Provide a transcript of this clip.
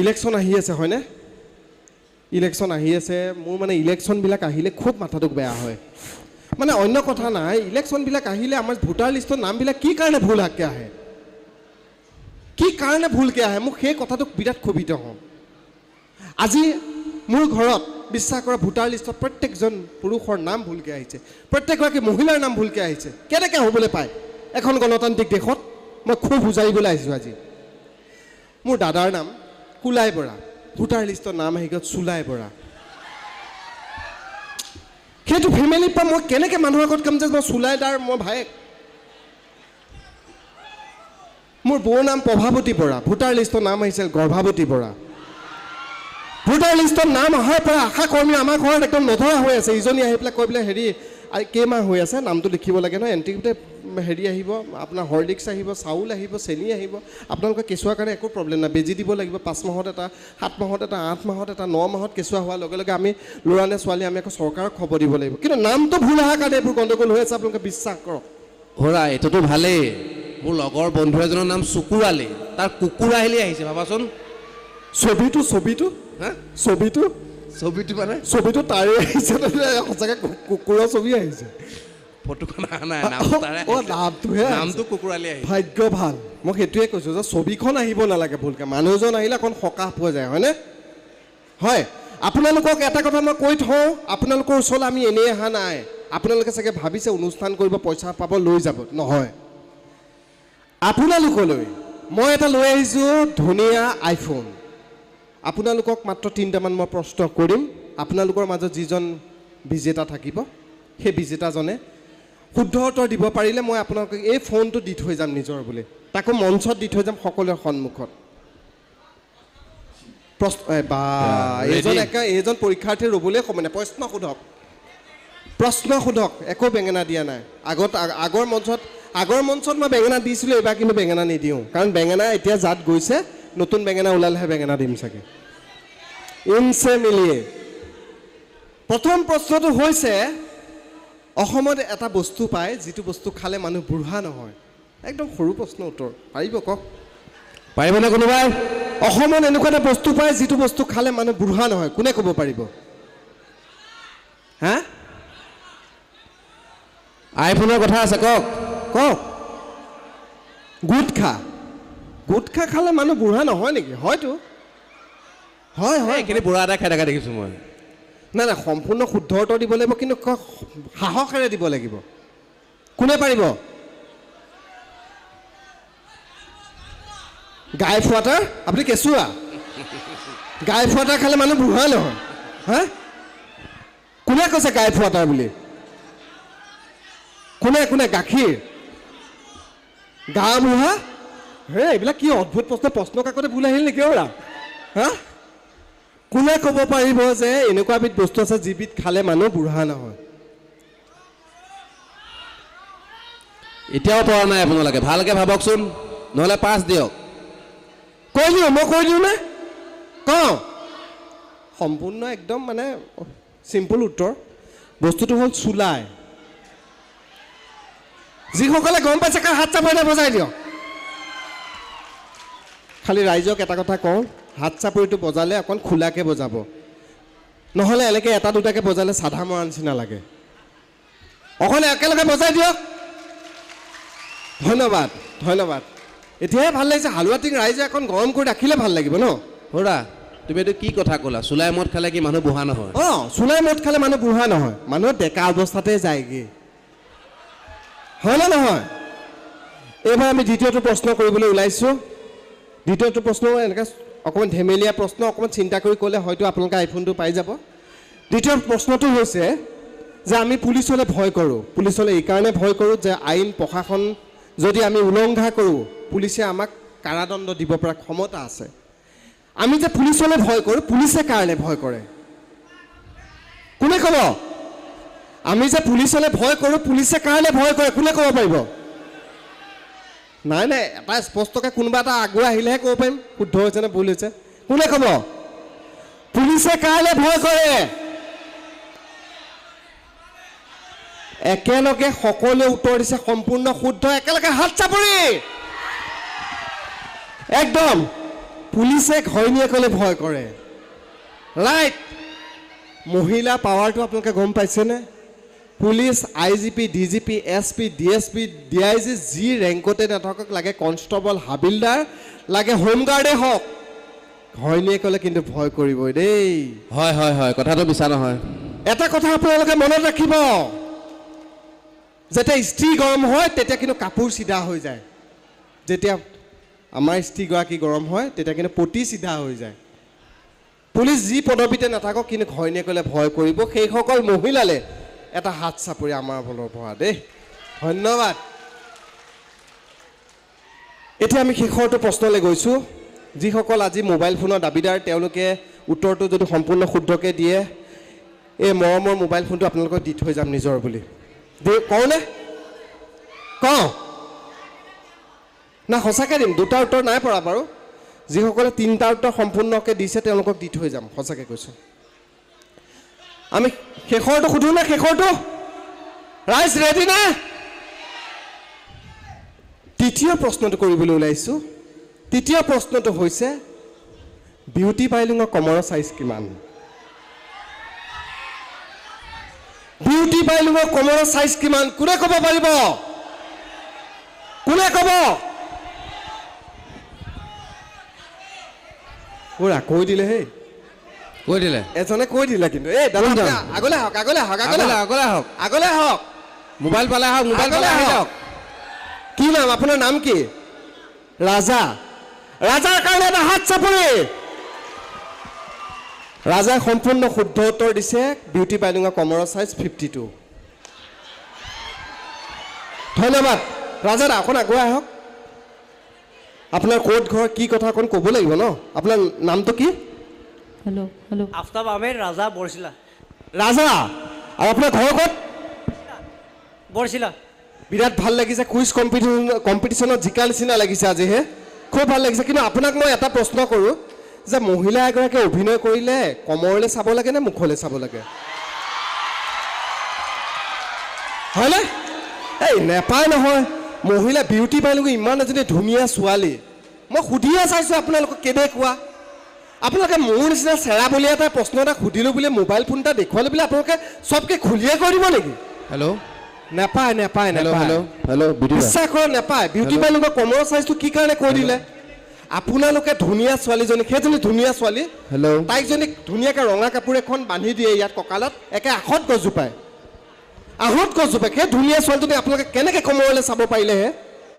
Election আহি আছে, হয়নে? ইলেকশ্যন আহি আছে, মোৰ মানে ইলেকশ্যনবিলাক আহিলে খুব মাথাটো বেয়া হয়। মানে অন্য কথা নাই ইলেকশ্যনবিলাক আহিলে আমাৰ ভোটাৰ লিষ্টৰ নামবিলাক কি কাৰণে ভুল ভুলকৈ আহে? কি কাৰণে ভুলকৈ আহে? মোক সেই কথাটোক বিৰাট ক্ষোভিত হওঁ। আজি মোৰ ঘৰত বিশ্বাস কৰা ভোটাৰ লিষ্টত প্ৰত্যেকজন পুৰুষৰ নাম ভুলকৈ আহিছে। প্ৰত্যেকগৰাকী মহিলাৰ নাম ভুলকৈ আহিছে। কেনেকৈ হ'বলৈ পায়? এখন গণতান্ত্ৰিক দেশত মই খুব বুজাৰিবলৈ আহিছোঁ আজি। মোৰ দাদাৰ নাম কুলাই বৰা। ভোটাৰ লিষ্টৰ নাম আহি গ'ল চুলাই বৰা। সেইটো ফেমিলিৰ পৰা মই কেনেকৈ মানুহৰ আগত ক'ম যে মই চুলাই দাৰ মই ভায়েক? মোৰ বৌৰ নাম প্ৰভাৱতী বৰা। ভোটাৰ লিষ্টৰ নাম আহিছিল গৰ্ভাৱতী বৰা। ভোটাৰ লিষ্টত নাম অহাৰ পৰা আশা কৰ্মী আমাৰ ঘৰত একদম নধৰা হৈ আছে। ইজনী আহি পেলাই কৈ পেলাই হেৰি কেইমাহ হৈ আছে নামটো লিখিব লাগে নহয়। এণ্টিতে হেৰি আহিব আপোনাৰ হৰলিক্স আহিব চাউল আহিব চেনি আহিব। আপোনালোকৰ কেঁচুৱাৰ কাৰণে একো প্ৰব্লেম নাই। বেজী দিব লাগিব পাঁচ মাহত এটা সাত মাহত এটা আঠ মাহত এটা ন মাহত কেঁচুৱা হোৱাৰ লগে লগে আমি ল'ৰা নে ছোৱালী আমি আকৌ চৰকাৰক খবৰ দিব লাগিব। কিন্তু নামটো ভুল অহাৰ কাৰণে এইবোৰ গণ্ডগোল হৈ আছে আপোনালোকে বিশ্বাস কৰক। হৰা এইটোতো ভালেই। মোৰ লগৰ বন্ধু এজনৰ নাম চুকুৰালি তাৰ কুকুৰ আহিলে আহিছে ভাবাচোন। ছবিটো ছবিটো। হা? ছবিটো। ছবিটো মানে? ছবিটো তাৰে আহিছে সঁচাকৈ কুকুৰৰ ছবি আহিছে। ফটোখন অহা নাই নামটোহে নামটো কুকুৰালি আহিছে। ভাগ্য ভালো। মই সেইটোৱে কৈছোঁ যে ছবিখন আহিব নালাগে ভুলকৈ। মানুহজন আহিলে অকণ সকাহ পোৱা যায় হয়নে? হয়। আপোনালোকক এটা কথা মই কৈ থওঁ আপোনালোকৰ ওচৰলৈ আমি এনেই অহা নাই। আপোনালোকে চাগে ভাবিছে অনুষ্ঠান কৰিব পইচা পাব লৈ যাব। নহয়। আপোনালোকলৈ মই এটা লৈ আহিছোঁ ধুনীয়া আইফোন আপোনালোকক মাত্ৰ তিনিটামান মই প্ৰশ্ন কৰিম। আপোনালোকৰ মাজত যিজন বিজেতা থাকিব সেই বিজেতাজনে শুদ্ধ উত্তৰ দিব পাৰিলে মই আপোনালোকক এই ফোনটো দি থৈ যাম নিজৰ বুলি। তাকো মঞ্চত দি থৈ যাম সকলোৰে সন্মুখত। প্ৰশ্ন বা এইজন? একে এইজন পৰীক্ষাৰ্থী ৰ'বলৈ সময় নাই প্ৰশ্ন সোধক। প্ৰশ্ন সোধক একো বেঙেনা দিয়া নাই। আগত আগৰ মঞ্চত আগৰ মঞ্চত মই বেঙেনা দিছিলোঁ এইবাৰ কিন্তু বেঙেনা নিদিওঁ। কাৰণ বেঙেনা এতিয়া জাত গৈছে নতুন বেঙেনা ওলালেহে বেঙেনা দিম চাগে। ইনচে মিলিয়ে প্ৰথম প্ৰশ্নটো হৈছে অসমত এটা বস্তু পায় যিটো বস্তু খালে মানুহ বুঢ়া নহয়। একদম সৰু প্ৰশ্ন উত্তৰ। পাৰিব কওক? পাৰিবনে কোনোবাই? অসমত এনেকুৱা এটা বস্তু পায় যিটো বস্তু খালে মানুহ বুঢ়া নহয়। কোনে ক'ব পাৰিব? হা? আইফোনৰ কথা আছে কওক। কওক। গুটখা। গুটখা খালে মানুহ বুঢ়া নহয় নেকি? হয়তো। হয় হয়। এইখিনি বুঢ়া এটাই খাই থকা দেখিছোঁ মই। নাই নাই সম্পূৰ্ণ শুদ্ধ উত্তৰ দিব লাগিব কিন্তু সাহসেৰে দিব লাগিব। কোনে পাৰিব? গাই ফুৱাটাৰ আপুনি কেঁচুৱা? গাই ফুৱাটাৰ খালে মানুহ বুঢ়া নহয়। হা? কোনে কৈছে গাই ফুৱাটাৰ বুলি? কোনে কোনে? গাখীৰ? গা বুঢ়া হে এইবিলাক কি অদ্ভুত প্ৰশ্ন প্ৰশ্ন কাকতে ভুল আহিল নেকি অৰা হা? কোনে ক'ব পাৰিব যে এনেকুৱা এবিধ বস্তু আছে যিবিধ খালে মানুহ বুঢ়া নহয়? এতিয়াও পৰা নাই আপোনালোকে। ভালকৈ ভাবকচোন নহ'লে পাছ দিয়ক। কৈ দিওঁ মই কৈ দিওঁ নে? কওঁ। সম্পূৰ্ণ একদম মানে চিম্পুল উত্তৰ। বস্তুটো হ'ল চুলাই। যিসকলে গম পাইছে কাৰ হাত চাপৰিতে বজাই দিয়ক। খালি ৰাইজক এটা কথা কওঁ হাত চাপৰিটো বজালে অকণ খোলাকৈ বজাব। নহ'লে এনেকৈ এটা দুটাকৈ বজালে চাধা মৰা নিচিনা লাগে। অকণ একেলগে বজাই দিয়ক। ধন্যবাদ ধন্যবাদ। এতিয়াহে ভালো লাগিছে হালোৱা টিং ৰাইজে অকণ গৰম কৰি ৰাখিলে ভালো লাগিব ন? হৰা তুমি এইটো কি কথা ক'লা? চুলাই মদ খালে কি মানুহ বুঢ়া নহয়? অঁ চুলাই মদ খালে মানুহ বুঢ়া নহয়। মানুহ ডেকা অৱস্থাতে যায়গৈ। হয়নে নহয়? এইবাৰ আমি দ্বিতীয়টো প্ৰশ্ন কৰিবলৈ ওলাইছোঁ। দ্বিতীয়টো প্ৰশ্ন এনেকৈ অকণমান ধেমেলীয়া প্ৰশ্ন অকণমান চিন্তা কৰি ক'লে হয়তো আপোনালোকে আইফোনটো পাই যাব। দ্বিতীয় প্ৰশ্নটো হৈছে যে আমি পুলিচলৈ ভয় কৰোঁ। পুলিচলৈ এইকাৰণে ভয় কৰোঁ যে আইন প্ৰশাসন যদি আমি উলংঘা কৰোঁ পুলিচে আমাক কাৰাদণ্ড দিব পৰা ক্ষমতা আছে। আমি যে পুলিচলৈ ভয় কৰোঁ পুলিচে কাৰণে ভয় কৰে। কোনে ক'ব? আমি যে পুলিচলৈ ভয় কৰোঁ পুলিচে কাৰণে ভয় কৰে কোনে ক'ব পাৰিব? নাই নাই এটা স্পষ্টকৈ কোনোবা এটা আগুৱাই আহিলেহে ক'ব পাৰিম। শুদ্ধ হৈছে নে ভুল হৈছে? কোনে ক'ব? পুলিচে কাৰণে ভয় কৰে। একেলগে সকলোৱে উত্তৰ দিছে, সম্পূৰ্ণ শুদ্ধ, একেলগে হাত চাপৰি। একদম, পুলিচে ঘৈণীয়েকলৈ ভয় কৰে। ৰাইট মহিলা পাৱাৰটো আপোনালোকে গম পাইছেনে? Police I G P D G P S P D S P D I G যি ৰেংকতে নাথাকক লাগে কনষ্টেবল হাবিলদাৰ লাগে হোমগাৰ্ডে হওক। ঘৈণীয়েকলৈ কিন্তু ভয় কৰিবই দেই। হয় হয় হয় কথাটো মিছা নহয়। এটা কথা আপোনালোকে মনত ৰাখিব। যেতিয়া স্ত্ৰী গৰম হয় তেতিয়া কিন্তু কাপোৰ চিধা হৈ যায়। যেতিয়া আমাৰ স্ত্ৰীগৰাকী গৰম হয় তেতিয়া কিন্তু পতি চিধা হৈ যায়। পুলিচ যি পদবীতে নাথাকক কিন্তু ঘৈণীয়েকলে ভয় কৰিব। সেইসকল মহিলালে এটা হাত চাপৰি আমাৰ ফালৰ পৰা দেই। ধন্যবাদ। এতিয়া আমি শেষৰটো প্ৰশ্নলৈ গৈছোঁ। যিসকল আজি মোবাইল ফোনৰ দাবীদাৰ তেওঁলোকে উত্তৰটো যদি সম্পূৰ্ণ শুদ্ধকৈ দিয়ে এই মৰমৰ মোবাইল ফোনটো আপোনালোকক দি থৈ যাম নিজৰ বুলি। দে কওঁনে কওঁ। না সঁচাকৈ দিম দুটা উত্তৰ নাই পৰা বাৰু। যিসকলে তিনিটা উত্তৰ সম্পূৰ্ণকৈ দিছে তেওঁলোকক দি থৈ যাম সঁচাকৈ কৈছোঁ। আমি শেষৰটো সুধো নে শেষৰটো? ৰাইজ ৰেডি নে? তৃতীয় প্ৰশ্নটো কৰিবলৈ ওলাইছোঁ। তৃতীয় প্ৰশ্নটো হৈছে বিউটি পাইলিঙৰ কমৰৰ চাইজ কিমান? বিউটি পাইলিঙৰ কমৰৰ চাইজ কিমান? কোনে ক'ব পাৰিব? কোনে ক'ব? ওৰা কৈ দিলে হেই কৈ দিলে। এজনে কৈ দিলে কিন্তু। এই দাদা আগলৈ আহক আগলৈ আহক আগলৈ আগলৈ আহক। আগলৈ আহক। মোবাইল পালে আহক মোবাইল পালে আহক। কি নাম? আপোনাৰ নাম কি? ৰাজা। ৰাজাৰ কাৰণে এটা হাত চাপৰি। ৰাজাই সম্পূৰ্ণ শুদ্ধ উত্তৰ দিছে। বিউটি পাইলিঙৰ কমৰৰ চাইজ ফিফটি টু ধন্যবাদ। ৰাজা দা অকণ আগুৱাই আহক। আপোনাৰ ক'ত ঘৰ কি কথা অকণ ক'ব লাগিব ন? আপোনাৰ নামটো কি? হেল্ল' হেল্ল' আফতাব আহমেদ ৰাজা বৰচিলা ৰাজা আৰু আপোনাৰ ঘৰ ক'ত বৰচিলা বিৰাট ভালো লাগিছে কুইজ কম্পিটিশ্যন কম্পিটিশ্যনত জিকা নিচিনা লাগিছে আজিহে খুব ভালো লাগিছে কিন্তু আপোনাক মই এটা প্ৰশ্ন কৰোঁ যে মহিলা এগৰাকীয়ে অভিনয় কৰিলে কমৰলৈ চাব লাগে নে মুখলৈ চাব লাগে? হয়নে? এই নেপায় নহয়। মহিলা বিউটি পাইলোগো ইমান এজনী ধুনীয়া ছোৱালী। মই সুধিয়ে চাইছোঁ আপোনালোকক কেনেকুৱা? আপোনালোকে মোৰ নিচিনা চেৰা বলিয়া এটা প্ৰশ্ন এটা সুধিলোঁ বুলি মোবাইল ফোন এটা দেখুৱালে বুলি আপোনালোকে চবকে খুলিয়ে কৰি দিব নেকি? হেল্ল' নেপায় নেপায় বিশ্বাস কৰক নেপায়। বিউটি? পাইলিঙৰ কমৰৰ চাইজটো কি কাৰণে কৈ দিলে? আপোনালোকে ধুনীয়া ছোৱালীজনী সেইজনী ধুনীয়া ছোৱালী হেল্ল' তাইক যদি ধুনীয়াকৈ ৰঙা কাপোৰ এখন বান্ধি দিয়ে ইয়াত কঁকালত একে আহত গছজোপাই। আহত গছজোপাই সেই ধুনীয়া ছোৱালীজনী আপোনালোকে কেনেকৈ কমৰলৈ চাব পাৰিলেহে?